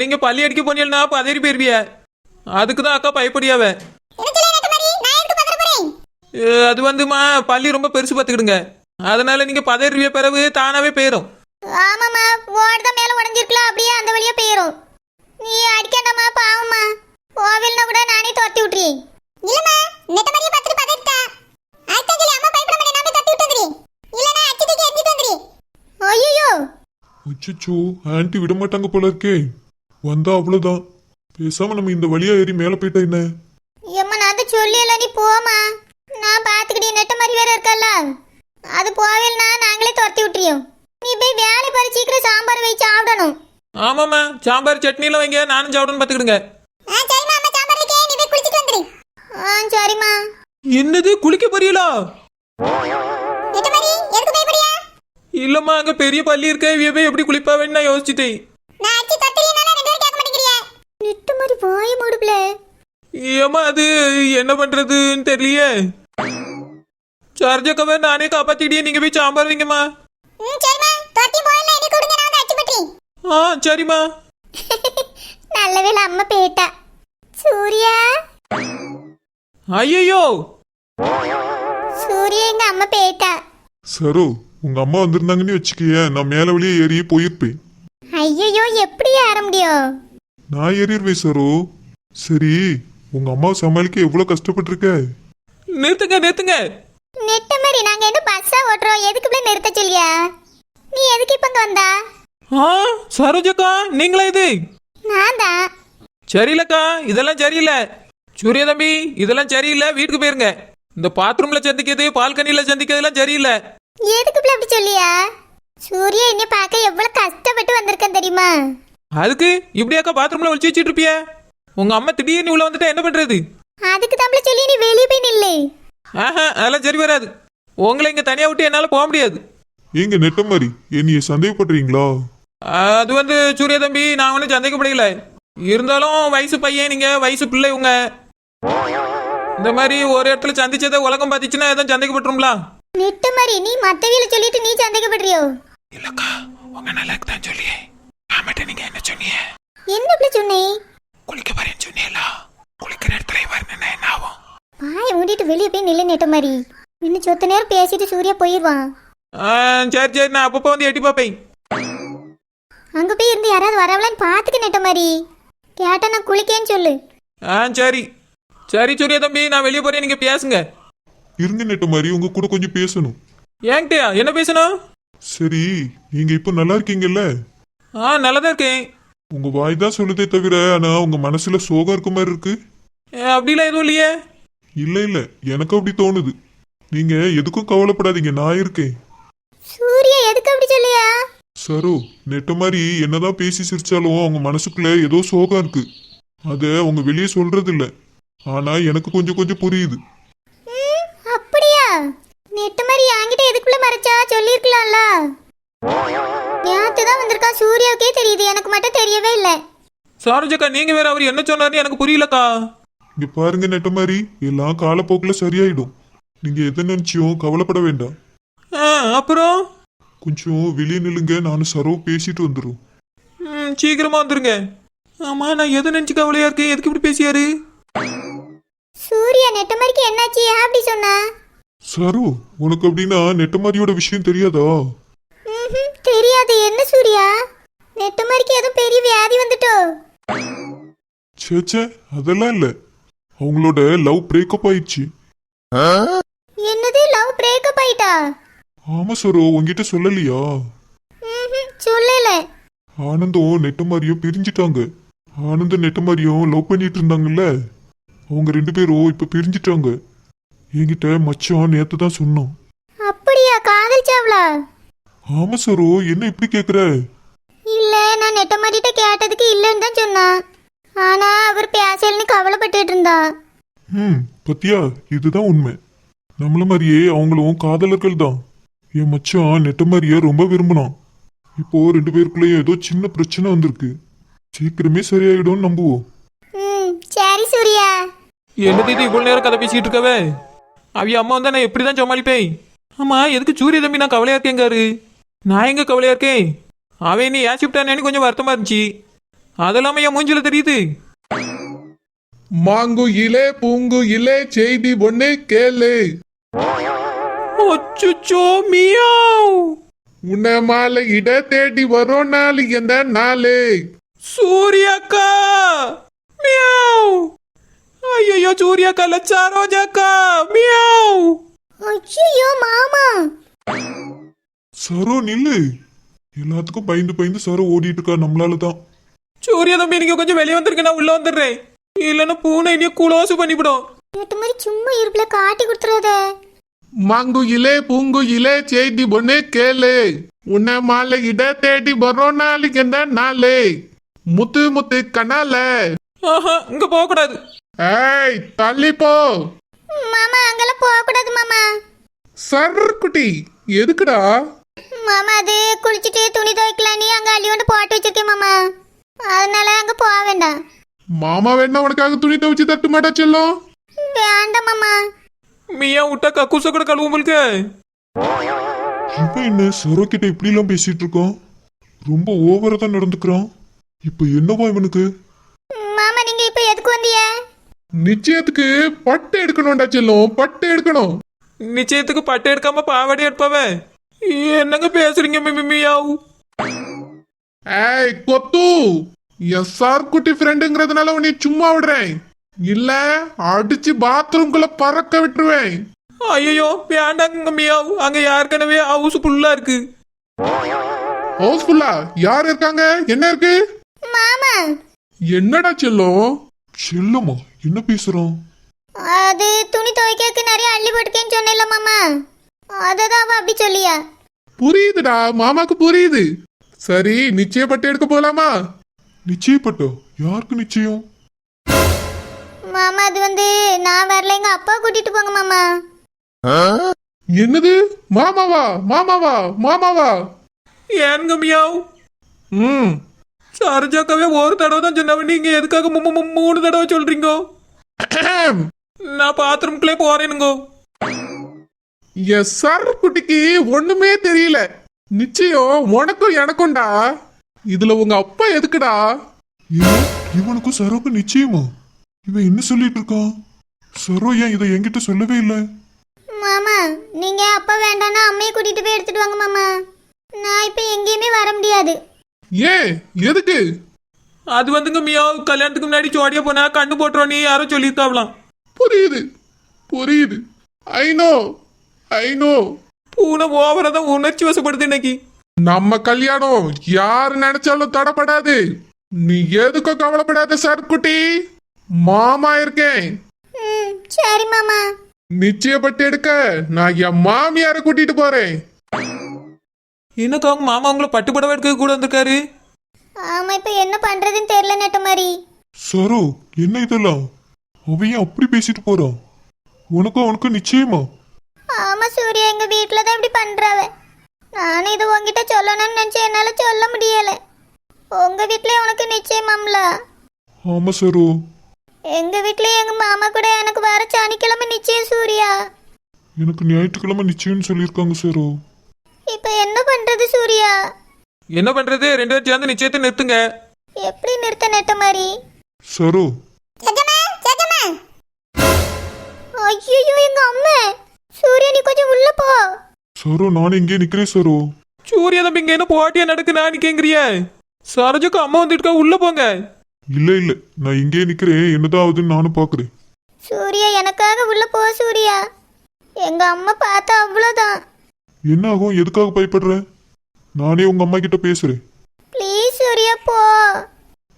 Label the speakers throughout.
Speaker 1: நீங்க பள்ளி அடிக்க போனீங்கன்னா பதறி போயிருவிய. அதுக்கு தான் அக்கா பயப்படியாவ.
Speaker 2: மாதிரி நான்
Speaker 1: அது வந்துமா பள்ளி ரொம்ப பெருசு பார்த்துக்கிடுங்க. அதனால நீங்க பதறிவிய பிறகு தானாவே போயிடும்
Speaker 2: ஆமாம்மா ஓடு தான் மேலே உடஞ்சிருக்கலாம் அப்படியே அந்த வழியா போயிடும் நீ அடிக்காண்டம்மா பாவம்மா. கோவில்னா கூட நானே துரத்தி விட்டுறேன் இல்லம்மா நெட்ட மாதிரியே பார்த்துட்டு பதறிட்டா. அதுதான் சொல்லி அம்மா பயப்பட மாட்டேன் நாமே துரத்தி விட்டு வந்துறேன் இல்லைன்னா அச்சி தூக்கி எரிஞ்சிட்டு வந்துறேன் ஐயோ
Speaker 3: அச்சோ ஆன்ட்டி விட மாட்டாங்க போல இருக்கே. வந்தா அவ்வளவுதான். பேசாம நம்ம இந்த வழியா ஏறி மேல போயிட்டா என்ன?
Speaker 2: ஏம்மா நான் அதை சொல்லியல நீ போமா நான் பார்த்துக்கிட்டே நெட்ட மாதிரி வேற இருக்கல்ல. அது போவேல்னா நாங்களே துரத்தி விட்டுறியோம் நீ போய் வேலை பாரு சீக்கிரம் சாம்பார் வச்சு சாப்பிடணும்.
Speaker 1: ஆமாம்மா சாம்பார் சட்னிலாம் வைங்க நானும் சாப்பிடணும் பார்த்துக்கிடுங்க
Speaker 2: ஆ சரிம்மா அம்மா சாம்பார் வைக்க நீ போய் குளிச்சிட்டு வந்துரு. ஆ சரிம்மா.
Speaker 1: என்னது குளிக்க போறீங்களா? இல்லம்மா அங்க பெரிய பள்ளி இருக்க இவ போய் எப்படி குளிப்பாவேன்னு நான் யோசிச்சுட்டேன்
Speaker 2: நான் அடிச்சு தத்துறீனால ரெண்டு பேரும் கேட்க மாட்டேங்கிறியா நெட்ட மாதிரி போய் மூடுப்ல.
Speaker 1: ஏம்மா அது? என்ன பண்றதுன்னு தெரியலையே. சார்ஜக்கவை நானே காப்பாத்திக்கிட்டே நீங்க போய் சாம்பார் வைங்கம்மா.
Speaker 2: ம் சரிம்மா. தொட்டி போயில எனக்கு கொடுங்க நான் வந்து அடிச்சு பட்டுறேன்
Speaker 1: ஆ சரிம்மா.
Speaker 2: நல்ல வேளை அம்மா பேட்டா சூர்யா.
Speaker 1: ஐயோ
Speaker 2: சூர்யா எங்க அம்மா பேட்டா
Speaker 3: சரோ உங்க அம்மா வந்திருந்தாங்கன்னு வச்சுக்கிய நான் மேல வழியா ஏறி போயிருப்பேன்.
Speaker 2: ஐயோ எப்படி ஏற முடியும்?
Speaker 3: நான் ஏறிடுவேன் சரோ. சரி உங்க அம்மாவை சமாளிக்க எவ்வளவு கஷ்டப்பட்டிருக்க?
Speaker 1: நிறுத்துங்க நிறுத்துங்க.
Speaker 2: நெட்ட மாதிரி நாங்க என்ன பஸ்ஸா ஓட்டுறோம். எதுக்கு இப்படி நிறுத்த சொல்லியா? நீ எதுக்கு இப்ப இங்க வந்தா?
Speaker 1: ஆ சரோஜக்கா நீங்களா இது?
Speaker 2: நான் தான்.
Speaker 1: சரியில்லக்கா இதெல்லாம் சரியில்லை. சூரிய தம்பி இதெல்லாம் சரியில்லை. வீட்டுக்கு போயிருங்க. இந்த பாத்ரூம்ல சந்திக்கிறது பால்கனில சந்திக்கிறதுலாம் சரியில்லை.
Speaker 2: எதுக்கு இப்படி அப்படி சொல்லியா? சூர்யா என்னை பார்க்க எவ்வளவு கஷ்டப்பட்டு வந்திருக்கேன் தெரியுமா?
Speaker 1: அதுக்கு இப்படியாக்கா பாத்ரூம்ல ஒளிச்சு வச்சுட்டு இருப்பிய? உங்க அம்மா திடீர்னு உள்ள வந்துட்டா என்ன பண்றது?
Speaker 2: அதுக்கு தம்பள சொல்லி நீ வெளியே போய் நில்லு.
Speaker 1: ஆஹா அதெல்லாம் சரி வராது. உங்களை இங்க தனியா விட்டு என்னால போக முடியாது.
Speaker 3: ஏங்க நெட்ட மாதிரி என்னைய சந்தேகப்படுறீங்களா?
Speaker 1: அது வந்து சூரிய தம்பி நான் ஒன்றும் சந்தேகப்படையில இருந்தாலும் வயசு பையன் நீங்க வயசு பிள்ளை உங்க இந்த மாதிரி ஒரு இடத்துல சந்திச்சதை உலகம் பார்த்துச்சுன்னா எதுவும் சந்தேகப்பட்டுருங்களா
Speaker 2: நெட்ட மாதிரி நீ மத்தவியில சொல்லிட்டு நீ சந்தேகப்படுறியோ?
Speaker 1: இல்லக்கா உங்க நல்லாக்கு தான் சொல்லியே. ஆமாட்ட நீங்க என்ன சொன்னீங்க?
Speaker 2: என்ன இப்படி சொன்னேன்
Speaker 1: குளிக்க போறேன்னு சொன்னீங்களா குளிக்கிற இடத்துல வரணும்னா என்ன ஆகும்?
Speaker 2: வாயை மூடிட்டு வெளியே போய் நில்லு நெட்ட மாதிரி. இன்னும் சொத்த நேரம் பேசிட்டு சூர்யா போயிடுவான்
Speaker 1: ஆ, சரி சரி நான் அப்பப்போ வந்து எட்டி பார்ப்பேன்.
Speaker 2: அங்க போய் இருந்து யாராவது வரவளான்னு பாத்துக்க நெட்ட மாதிரி. கேட்டா நான் குளிக்கேன்னு சொல்லு.
Speaker 1: ஆ சரி. சரி சூரிய தம்பி நான் வெளியே போறேன் நீங்க பேசுங்க.
Speaker 3: இருங்க நெட்ட மாதிரி உங்க கூட கொஞ்சம் பேசணும்.
Speaker 1: ஏன்கிட்டயா என்ன பேசணும்?
Speaker 3: சரி நீங்க இப்ப நல்லா இருக்கீங்கல்ல?
Speaker 1: ஆ நல்லதா இருக்கேன்.
Speaker 3: உங்க வாய் தான் சொல்லுதே தவிர ஆனா உங்க மனசுல சோகம் இருக்க மாதிரி இருக்கு.
Speaker 1: அப்படிலாம் எதுவும் இல்லையே.
Speaker 3: இல்ல இல்ல எனக்கு அப்படி தோணுது. நீங்க எதுக்கும் கவலைப்படாதீங்க நான் இருக்கேன்.
Speaker 2: சூர்யா எதுக்கு அப்படி சொல்லியா?
Speaker 3: சரோ நெட்ட மாதிரி என்னதான் பேசி சிரிச்சாலும் அவங்க மனசுக்குள்ள ஏதோ சோகம் இருக்கு. அத அவங்க வெளியே சொல்றது இல்ல ஆனா எனக்கு கொஞ்சம் கொஞ்சம் புரியுது.
Speaker 2: ம், அப்படியா? நெட்ட மாதிரி என்கிட்ட எதுக்குள்ள மறைச்சா? சொல்லிருக்கலாம்ல நேத்து தான் வந்திருக்கா. சூர்யாவுக்கே தெரியுது. எனக்கு மட்டும் தெரியவே இல்லை.
Speaker 1: சாரஜக்கா நீங்க வேற அவர் என்ன சொன்னாருன்னு எனக்கு புரியலக்கா.
Speaker 3: இங்க பாருங்க நெட்ட மாதிரி எல்லாம் காலப்போக்குல சரியாயிடும். நீங்க எதை நினைச்சியும் கவலைப்பட வேண்டாம்.
Speaker 1: ஆ அப்புறம்?
Speaker 3: கொஞ்சம் வெளியே நில்லுங்க. நானும் சரோ பேசிட்டு வந்துடும்
Speaker 1: ம், சீக்கிரமா வந்துருங்க. ஆமா நான் எதை நினைச்சு கவலையா இருக்கேன் எதுக்கு இப்படி பேசியாரு?
Speaker 2: சூர்யா நெட்ட மாதிரிக்கு என்னாச்சு? ஏன் அப்படி சொன்னா?
Speaker 3: சரோ உனக்கு அப்படின்னா நெட்ட மாதிரியோட விஷயம் தெரியாதா?
Speaker 2: தெரியாது என்ன சூர்யா? நெட்ட மாதிரிக்கு எதுவும் பெரிய வியாதி வந்துட்டோ.
Speaker 3: சேச்சே அதெல்லாம் இல்ல. அவங்களோட லவ் பிரேக்கப் ஆயிடுச்சு.
Speaker 2: என்னது லவ் பிரேக்கப் ஆயிட்டா?
Speaker 3: ஆமா சரோ உங்ககிட்ட சொல்லலையா?
Speaker 2: சொல்லல.
Speaker 3: ஆனந்தும் நெட்ட மாதிரியும் பிரிஞ்சிட்டாங்க. ஆனந்தும் நெட்ட மாதிரியும் லவ் பண்ணிட்டு இருந்தாங்கல்ல? அவங்க ரெண்டு பேரும் இப்ப பிரிஞ்சிட்டாங்க. என்கிட்ட மச்சான் நேத்து தான் சொன்னான்.
Speaker 2: அப்படியா காதலிச்சாவளா
Speaker 3: ஆமா சரோ என்ன இப்படி கேக்குற?
Speaker 2: இல்ல நான் நெட்ட மாதிரிட்ட கேட்டதுக்கு இல்லைன்னு தான் சொன்னான். ஆனா அவர் பேசலன்னு கவலைப்பட்டுட்டு இருந்தா
Speaker 3: ம் பத்தியா? இதுதான் உண்மை. நம்மள மாதிரியே அவங்களும் காதலர்கள் தான். என் மச்சான் நெட்ட மாதிரியே ரொம்ப விரும்பினான். இப்போ ரெண்டு பேருக்குள்ளேயும் ஏதோ சின்ன பிரச்சனை வந்திருக்கு. சீக்கிரமே சரியாயிடும்னு நம்புவோம்.
Speaker 2: ம் சரி சூர்யா.
Speaker 1: என்ன தீதி இவ்வளவு நேரம் கதை பேசிட்டு இருக்கவே? அவிய அம்மா வந்தா நான் எப்படி தான் சமாளிப்பேன்? ஆமா எதுக்கு சூரிய தம்பி நான் கவலையா இருக்கேங்காரு நான் எங்க கவலையா இருக்கேன்? அவன் நீ ஏசிப்டானேன்னு கொஞ்சம் வருத்தமா இருந்துச்சு. அதெல்லாம என் மூஞ்சில தெரியுது.
Speaker 4: மாங்குயிலே பூங்குயிலே செய்தி ஒண்ணு கேளு.
Speaker 1: அச்சுச்சோ மியாவ்.
Speaker 4: உன்னை மாலை இட தேடி வரும் நாள் எந்த நாளு?
Speaker 1: சூர்யாக்கா! மியாவ். ஐயோ சூர்யாக்கா லச்சா ரோஜாக்கா! மியாவ்.
Speaker 2: ஐயோ மாமா.
Speaker 3: சரோ நில்லு. எல்லாத்துக்கும் பயந்து பயந்து சரோ ஓடிட்டு இருக்கா நம்மளால தான்
Speaker 1: சூர்யா தம்பி நீங்க கொஞ்சம் வெளியே வந்திருக்க நான் உள்ள வந்துடுறேன். இல்லைன்னா பூனை இனிய குளோசு பண்ணிவிடும்.
Speaker 2: நேற்று மாதிரி சும்மா இருப்புல காட்டி கொடுத்துறாத.
Speaker 4: மாங்குயிலே பூங்குயிலே செய்தி ஒண்ணு கேளு. உன்னை மாலை இட தேடி வரும் நாள் எந்த நாளு? முத்து முத்து கனால
Speaker 1: ஆஹா இங்க போக கூடாது
Speaker 4: ஏய் தள்ளி போ.
Speaker 2: மாமா அங்கெல்லாம் போகக்கூடாது மாமா.
Speaker 4: சர் குட்டி எதுக்குடா?
Speaker 2: மாமா அது குளிச்சுட்டு துணி துவைக்கலாம் நீ அங்க அள்ளியோண்டு போட்டு வச்சிருக்கேன் மாமா. அதனால அங்க போக வேண்டாம்.
Speaker 4: மாமா வேணா உனக்காக துணி துவைச்சு தட்டு மாட்டா செல்லும்
Speaker 2: வேண்டாம் மாமா.
Speaker 1: மியா விட்டா கக்கூச கூட கழுவும் உங்களுக்கு
Speaker 3: இவன் என்ன சரோ கிட்ட இப்படி எல்லாம் பேசிட்டு இருக்கான் ரொம்ப ஓவரா தான் நடந்துக்கிறான். இப்ப என்னவா இவனுக்கு?
Speaker 2: மாமா நீங்க இப்ப எதுக்கு வந்தீங்க?
Speaker 4: நிச்சயத்துக்கு பட்டு எடுக்கணும்டா செல்லும் பட்டு எடுக்கணும்.
Speaker 1: நிச்சயத்துக்கு பட்டு எடுக்காம பாவாடி எடுப்பவ. என்னங்க பேசுறீங்க மிமி மியாவ்?
Speaker 4: ஏய் கொத்து! என் சார் குட்டி ஃப்ரெண்டுங்கிறதுனால உன்னை சும்மா விடுறேன். இல்ல அடிச்சு பாத்ரூம்குள்ள பறக்க விட்டுருவேன்.
Speaker 1: ஐயோ வேண்டாங்க மியாவ். அங்க ஏற்கனவே ஹவுஸ் ஃபுல்லா இருக்கு.
Speaker 4: ஹவுஸ்ஃபுல்லா யார் இருக்காங்க? என்ன இருக்கு?
Speaker 2: மாமா.
Speaker 4: என்னடா செல்லம்
Speaker 3: செல்லம்மா என்ன பேசுறான்
Speaker 2: அது துணி துவைக்கிறதுக்கு நிறைய அள்ளி போட்டுக்கேன்னு சொன்னேன்ல மாமா. அததான் அவ அப்படி சொல்லியா?
Speaker 4: புரியுதுடா மாமாக்கு புரியுது. சரி நிச்சயப்பட்டு எடுக்க போலாமா?
Speaker 3: நிச்சயப்பட்டா. யாருக்கு நிச்சயம்?
Speaker 2: மாமா அது வந்து நான் வரல எங்க அப்பா கூட்டிட்டு போங்க மாமா.
Speaker 4: என்னது? மாமாவா? மாமாவா? மாமாவா?
Speaker 1: ஏனுங்க மியாவ்?
Speaker 4: ம்.
Speaker 1: சரஜாக்காவே ஒரு தடவை தான் சொன்னவன் நீங்க எதுக்காக மூணு தடவை சொல்றீங்க? நான் பாத்ரூம்குள்ளே போறேனுங்க.
Speaker 4: என் சார் குட்டிக்கு ஒண்ணுமே தெரியல. நிச்சயம் உனக்கும் எனக்கும்டா. இதுல உங்க அப்பா எதுக்குடா?
Speaker 3: இவனுக்கும் சரோக்கு நிச்சயமா? இவன் என்ன சொல்லிட்டு இருக்கான்? சரோ ஏன் இதை என்கிட்ட சொல்லவே இல்லை?
Speaker 2: மாமா நீங்க அப்பா வேண்டாம்னா அம்மையை கூட்டிட்டு போய் எடுத்துட்டு வாங்க மாமா. நான் இப்ப எங்கேயுமே வர முடியாது.
Speaker 4: ஏன் எதுக்கு?
Speaker 1: அது வந்துங்க மியாவ் கல்யாணத்துக்கு முன்னாடி ஜோடியா போனா கண்ணு நீ யாரோ சொல்லியிருக்காவலாம்
Speaker 4: புரியுது புரியுது. I know. ஐ நோ
Speaker 1: பூனை ஓவரா தான் உணர்ச்சி வசப்படுது இன்னைக்கு.
Speaker 4: நம்ம கல்யாணம் யார் நினைச்சாலும் தடப்படாது. நீ எதுக்கும் கவலைப்படாத சார் குட்டி மாமா இருக்கேன்.
Speaker 2: சரி மாமா.
Speaker 4: நிச்சயப்பட்டு எடுக்க நான் என் மாமியாரை கூட்டிட்டு போறேன்.
Speaker 1: என்னக்கா அவங்க மாமா உங்களை பட்டு புடவை எடுக்க கூட வந்திருக்காரு?
Speaker 2: ஆமா இப்ப என்ன பண்றதுன்னு தெரியல நெட்ட மாதிரி
Speaker 3: சரோ என்ன இதெல்லாம்? அவன் ஏன் அப்படி பேசிட்டு போறான்? உனக்கும் அவனுக்கும் நிச்சயமா?
Speaker 2: ஆமா சூர்யா எங்க வீட்டுல தான் இப்படி பண்றாவ. நானும் இது உங்ககிட்ட சொல்லணும்னு நினைச்சேன் என்னால சொல்ல முடியல. உங்க வீட்லயே உனக்கு நிச்சயமாம்ல?
Speaker 3: ஆமா சரோ.
Speaker 2: எங்க வீட்லயே எங்க மாமா கூட எனக்கு வர சனிக்கிழமை நிச்சயம் சூர்யா.
Speaker 3: எனக்கு ஞாயிற்றுக்கிழமை நிச்சயம்னு சொல்லியிருக்காங்க சரோ.
Speaker 2: இப்ப என்ன பண்றது சூர்யா?
Speaker 1: என்ன பண்றது? ரெண்டு பேரும் சேர்ந்து நிச்சயத்தை நிறுத்துங்க.
Speaker 2: எப்படி நிறுத்த நெட்ட மாதிரி
Speaker 3: சரோ.
Speaker 2: ஐயோ எங்க அம்மா! சூர்யா நீ கொஞ்சம் உள்ள போ.
Speaker 3: சரோ நான் இங்கே நிக்கிறேன் சரோ.
Speaker 1: சூர்யா தம்பி இங்க என்ன போட்டியா நடக்கு நான் கேங்கிறிய சரோஜாக்கு அம்மா வந்துட்டு உள்ள போங்க.
Speaker 3: இல்ல இல்ல. நான் இங்கே நிக்கிறேன். என்னதான் ஆகுதுன்னு நானும் பாக்குறேன்
Speaker 2: சூர்யா எனக்காக உள்ள போ சூர்யா. எங்க அம்மா பார்த்தா அவ்வளோதான்
Speaker 3: என்ன ஆகும்? எதுக்காக பயப்படுற? நானே உங்க அம்மா கிட்ட பேசுறேன்.
Speaker 2: ப்ளீஸ் சூர்யா போ.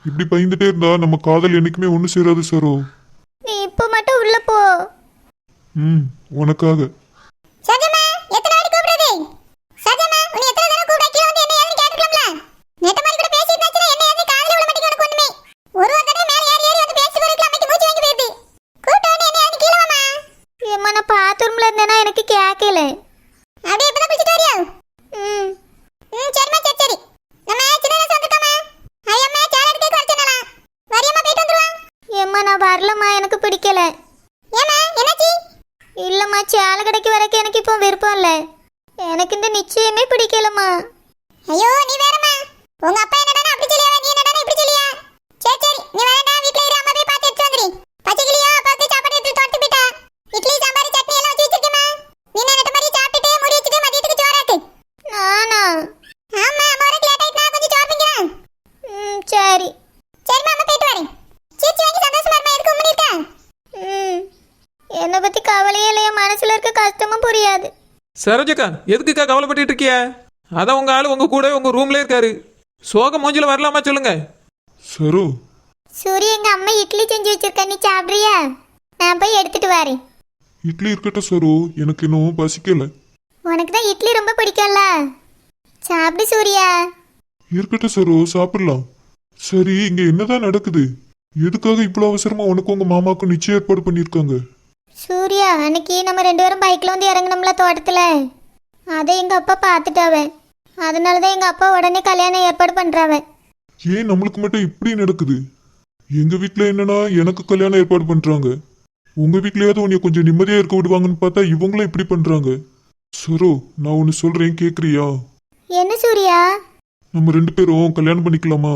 Speaker 3: இப்படி பயந்துட்டே இருந்தா நம்ம காதல் என்னைக்குமே ஒண்ணு சேராது சரோ.
Speaker 2: நீ இப்போ மட்டும் உள்ள போ.
Speaker 3: ம். உனக்காக
Speaker 2: சஜமா எத்தனை வாட்டி கூப்பிடுறது சஜமா உன்னை எத்தனை தடவை கூப்பிட கீழ வந்து என்ன ஏதுன்னு கேட்டுக்கலாம்ல நேத்த மாதிரி கூட பேசிட்டு இருந்தாச்சுல என்ன ஏதுன்னு காதுல விட மாட்டேங்குது உனக்கு ஒண்ணுமே ஒரு ஒரு தடவை மேல ஏறி ஏறி வந்து பேசி போறதுக்கு அம்மைக்கு மூச்சு வாங்கி போயிருது கூப்பிட்டு வந்து என்ன ஏதுன்னு கீழ வாமா ஏம்மா நான் பாத்ரூம்ல இருந்தேனா எனக்கு கேட்கல அப்படியே இப்பதான் குளிச்சிட்டு வரியா ம் ம் சரிம்மா சரி சரி நம்ம சின்ன வயசு வந்திருக்கோமா ஐயம்மா சேலை எடுக்க குறைச்சனலாம் வரியம்மா போயிட்டு வந்துருவான் ஏம்மா நான் வரலம்மா எனக்கு பிடிக்கல ஏம்மா என்னாச்சு இல்லம்மா வேலைக்கு வரக்கு எனக்கு இப்போ விருப்பம் இல்ல. எனக்கு இந்த நிச்சயமே பிடிக்கலம்மா. ஐயோ நீ வேறம்மா. உங்க அப்பா என்னடா அப்படி சொல்லியா? நீ என்னடா இப்படி சொல்லியா? சரி நீ வேற வீட்ல இரு அம்மா போய் பார்த்து எடுத்து வந்துரு பச்சை கிளியா பார்த்து சாப்பாடு எடுத்து தொட்டு போயிட்டா இட்லி சாம்பார் சட்னி எல்லாம் வச்சு வச்சிருக்கேம்மா நீ நினைத்த மாதிரி சாப்பிட்டுட்டு முடி வச்சுட்டு மதியத்துக்கு சோறாக்கு நானா ஆமா அம்மா வர லேட் ஆயிட்டு நான் கொஞ்சம் சோறு திங்கிறேன் ம் சரி சரிம்மா அம்மா போயிட்டு வரேன் சீச்சி வாங்கி சந்தோஷமா இருமா எதுக்கு உம்மனி இருக்கா ம் என்னை பத்தி கவலையே இல்லையா. மனசுல இருக்க கஷ்டமும் புரியாது.
Speaker 1: சரோஜக்கா எதுக்குக்கா கவலைப்பட்டுட்டு இருக்கிய? அதான் உங்க ஆளு உங்க கூட உங்க ரூம்ல இருக்காரு. சோக மூஞ்சில வரலாமா சொல்லுங்க.
Speaker 3: சரோ.
Speaker 2: சூரிய எங்க அம்மா இட்லி செஞ்சு வச்சிருக்க. நீ சாப்பிடுறியா? நான் போய் எடுத்துட்டு வரேன்.
Speaker 3: இட்லி இருக்கட்டும் சரோ. எனக்கு இன்னும் பசிக்கல.
Speaker 2: உனக்கு தான் இட்லி ரொம்ப பிடிக்கும்ல. சாப்பிடு சூர்யா.
Speaker 3: இருக்கட்டும் சரோ சாப்பிடலாம். சரி இங்க என்னதான் நடக்குது? எதுக்காக இவ்வளவு அவசரமா உனக்கு உங்க மாமாக்கும் நிச்சயம் ஏற்பாடு பண்ணிருக்காங்க
Speaker 2: சூர்யா அன்னைக்கு நம்ம ரெண்டு பேரும் பைக்ல வந்து இறங்கணும்ல தோட்டத்துல. அதை எங்க அப்பா பார்த்துட்டாவ. அதனால தான் எங்க அப்பா உடனே கல்யாணம் ஏற்பாடு பண்றாவ.
Speaker 3: ஏன் நம்மளுக்கு மட்டும் இப்படி நடக்குது? எங்க வீட்ல என்னன்னா எனக்கு கல்யாணம் ஏற்பாடு பண்றாங்க. உங்க வீட்லயாவது உன்னை கொஞ்சம் நிம்மதியா இருக்க விடுவாங்கன்னு பார்த்தா இவங்களும் இப்படி பண்றாங்க. சரோ நான் ஒன்னு சொல்றேன் கேக்குறியா?
Speaker 2: என்ன சூர்யா?
Speaker 3: நம்ம ரெண்டு பேரும் கல்யாணம் பண்ணிக்கலாமா?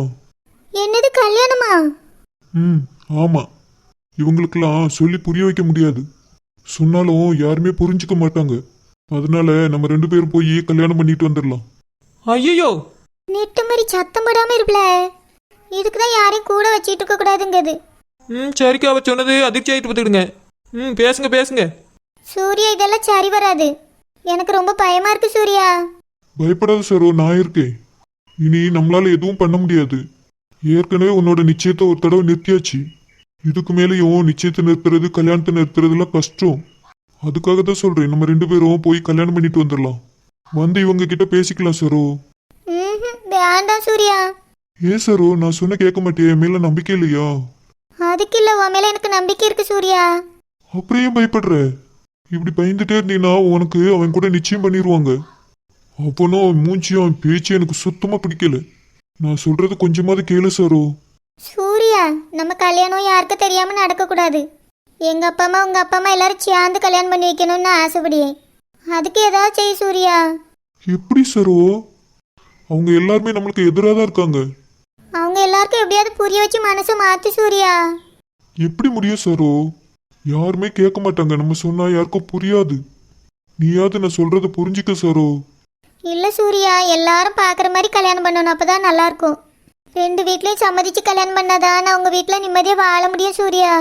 Speaker 2: என்னது கல்யாணமா?
Speaker 3: ம் ஆமா. இவங்களுக்கெல்லாம் சொல்லி புரிய வைக்க முடியாது. சொன்னாலும் யாருமே புரிஞ்சுக்க மாட்டாங்க. அதனால நம்ம ரெண்டு பேரும் போய் கல்யாணம் பண்ணிட்டு வந்துடலாம்
Speaker 1: ஐயோ
Speaker 2: நெட்டு மாதிரி சத்தம் போடாம இருப்பல. இதுக்கு தான் யாரையும் கூட வச்சிட்டு இருக்க கூடாதுங்கிறது.
Speaker 1: ம் சரிக்கா அவ சொன்னது அதிர்ச்சி ஆயிட்டு பார்த்துடுங்க ம் பேசுங்க பேசுங்க.
Speaker 2: சூர்யா இதெல்லாம் சரி வராது. எனக்கு ரொம்ப பயமா இருக்கு சூர்யா.
Speaker 3: பயப்படாத சரோ நான் இருக்கேன். இனி நம்மளால எதுவும் பண்ண முடியாது. ஏற்கனவே உன்னோட நிச்சயத்தை ஒரு தடவை நிறுத்தியாச்சு. இதுக்கு மேலேயும் நிச்சயத்தை நிறுத்துறது கல்யாணத்தை நிறுத்துறதுலாம் கஷ்டம். அதுக்காக தான் சொல்றேன் நம்ம ரெண்டு பேரும் போய் கல்யாணம் பண்ணிட்டு வந்துடலாம். வந்து இவங்க கிட்ட பேசிக்கலாம் சரோ.
Speaker 2: வேண்டாம் சூர்யா.
Speaker 3: ஏன் சரோ நான் சொன்ன கேட்க மாட்டியா? மேல நம்பிக்கை இல்லையா?
Speaker 2: அதுக்கு இல்ல உன் மேல எனக்கு நம்பிக்கை இருக்கு சூர்யா.
Speaker 3: ஏன் பயப்படுற? இப்படி பயந்துட்டே இருந்தீங்கன்னா உனக்கு அவன் கூட நிச்சயம் பண்ணிடுவாங்க அப்பனும் அவன் மூஞ்சியும் அவன் பேச்சு எனக்கு சுத்தமா பிடிக்கல. நான் சொல்றது கொஞ்சமாவது கேளு சரோ.
Speaker 2: சூர்யா நம்ம கல்யாணம் யாருக்கும் தெரியாம நடக்க கூடாது எங்க அப்பா அம்மா உங்க அப்பா அம்மா எல்லாரும் சேர்ந்து கல்யாணம் பண்ணி வைக்கணும்னு ஆசைப்படியேன் அதுக்கு ஏதாவது செய் சூர்யா.
Speaker 3: எப்படி சரோ? அவங்க எல்லாருமே நம்மளுக்கு எதிராக தான் இருக்காங்க.
Speaker 2: அவங்க எல்லாருக்கும் எப்படியாவது புரிய வச்சு மனசை மாத்து சூர்யா.
Speaker 3: எப்படி முடியும் சரோ? யாருமே கேட்க மாட்டாங்க. நம்ம சொன்னா யாருக்கும் புரியாது. நீயாவது நான் சொல்றத புரிஞ்சுக்க சரோ.
Speaker 2: இல்ல சூர்யா எல்லாரும் பாக்குற மாதிரி கல்யாணம் பண்ணணும். அப்பதான் நல்லா இருக்கும். ரெண்டு வீட்லேயும் சம்மதிச்சு கல்யாணம் பண்ணாதான் நான் உங்கள் வீட்டில் நிம்மதியாக வாழ முடியும் சூர்யா.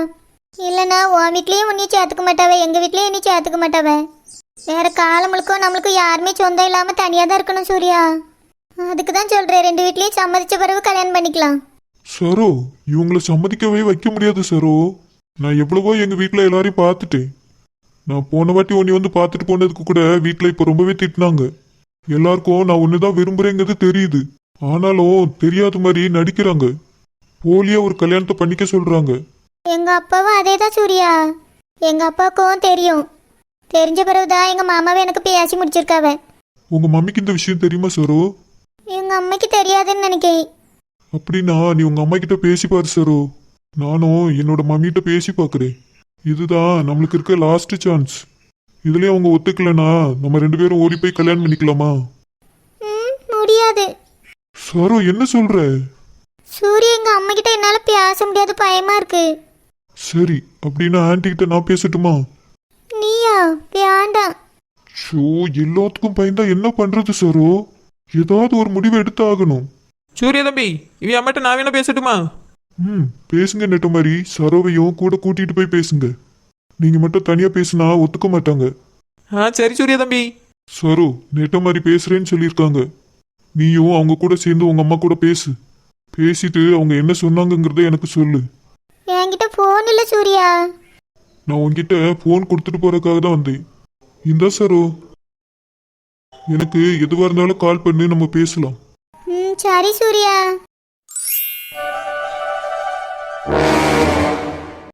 Speaker 2: இல்லைண்ணா உன் வீட்லேயும் உன்னையும் சேர்த்துக்க மாட்டாவே எங்கள் வீட்லேயும் என்னையும் சேர்த்துக்க மாட்டாவே? வேறு காலம் முழுக்கும் யாருமே சொந்தம் இல்லாமல் தனியாக தான் இருக்கணும் சூர்யா. அதுக்கு தான் சொல்கிறேன் ரெண்டு வீட்லேயும் சம்மதிச்ச பிறகு கல்யாணம் பண்ணிக்கலாம்.
Speaker 3: சரோ இவங்களை சம்மதிக்கவே வைக்க முடியாது சரோ. நான் எவ்வளவோ எங்கள் வீட்டில் எல்லாரையும் பார்த்துட்டேன். நான் போன வாட்டி உன்னை வந்து பார்த்துட்டு போனதுக்கு கூட வீட்டில் இப்போ ரொம்பவே திட்டினாங்க. எல்லாருக்கும் நான் ஒன்று தான் விரும்புகிறேங்கிறது தெரியுது. ஆனாலும் தெரியாத மாதிரி நடிக்கிறாங்க. போலியா ஒரு கல்யாணத்தை பண்ணிக்க சொல்றாங்க.
Speaker 2: எங்க அப்பாவும் அதே தான் சூர்யா. எங்க அப்பாவுக்கும் தெரியும். தெரிஞ்ச பிறகுதான் எங்க மாமாவை எனக்கு பேசி முடிச்சிருக்காவ.
Speaker 3: உங்க மம்மிக்கு இந்த விஷயம் தெரியுமா சரோ?
Speaker 2: எங்க அம்மைக்கு தெரியாதுன்னு நினைக்கிறேன்
Speaker 3: அப்படின்னா நீ உங்க அம்மா கிட்ட பேசி பாரு சரோ. நானும் என்னோட மம்மிகிட்ட பேசி பார்க்கறேன் இதுதான் நம்மளுக்கு இருக்க லாஸ்ட் சான்ஸ் இதுலயே அவங்க ஒத்துக்கலனா நம்ம ரெண்டு பேரும் ஓடி போய் கல்யாணம் பண்ணிக்கலாமா?
Speaker 2: முடியாது.
Speaker 3: சரோ என்ன சொல்ற?
Speaker 2: சூரிய எங்க அம்மா கிட்ட என்னால பேச முடியாது பயமா இருக்கு.
Speaker 3: சரி அப்படின்னா ஆன்ட்டி கிட்ட நான் பேசட்டுமா?
Speaker 2: நீயா? வேண்டாம்.
Speaker 3: ஷோ எல்லாத்துக்கும் பயந்தா என்ன பண்றது சரோ? ஏதாவது ஒரு முடிவு எடுத்து ஆகணும்.
Speaker 1: சூரிய தம்பி இவ அம்மாட்ட நான் வேணா பேசட்டுமா?
Speaker 3: ம் பேசுங்க நெட்ட மாதிரி சரோவையும் கூட கூட்டிட்டு போய் பேசுங்க. நீங்க மட்டும் தனியா பேசினா ஒத்துக்க மாட்டாங்க.
Speaker 1: ஆ சரி சூரிய தம்பி.
Speaker 3: சரோ நெட்ட மாதிரி பேசுறேன்னு சொல்லியிருக்காங்க. நீயும் அவங்க கூட சேர்ந்து உங்க அம்மா கூட பேசு. பேசிட்டு அவங்க என்ன சொன்னாங்கங்கிறத எனக்கு சொல்லு.
Speaker 2: என்கிட்ட போன் இல்ல சூர்யா.
Speaker 3: நான் உன்கிட்ட ஃபோன் கொடுத்துட்டு போறதுக்காக தான் வந்தேன். இந்த சரோ எனக்கு எதுவாக இருந்தாலும் கால் பண்ணி நம்ம பேசலாம்.
Speaker 2: ம் சரி சூர்யா.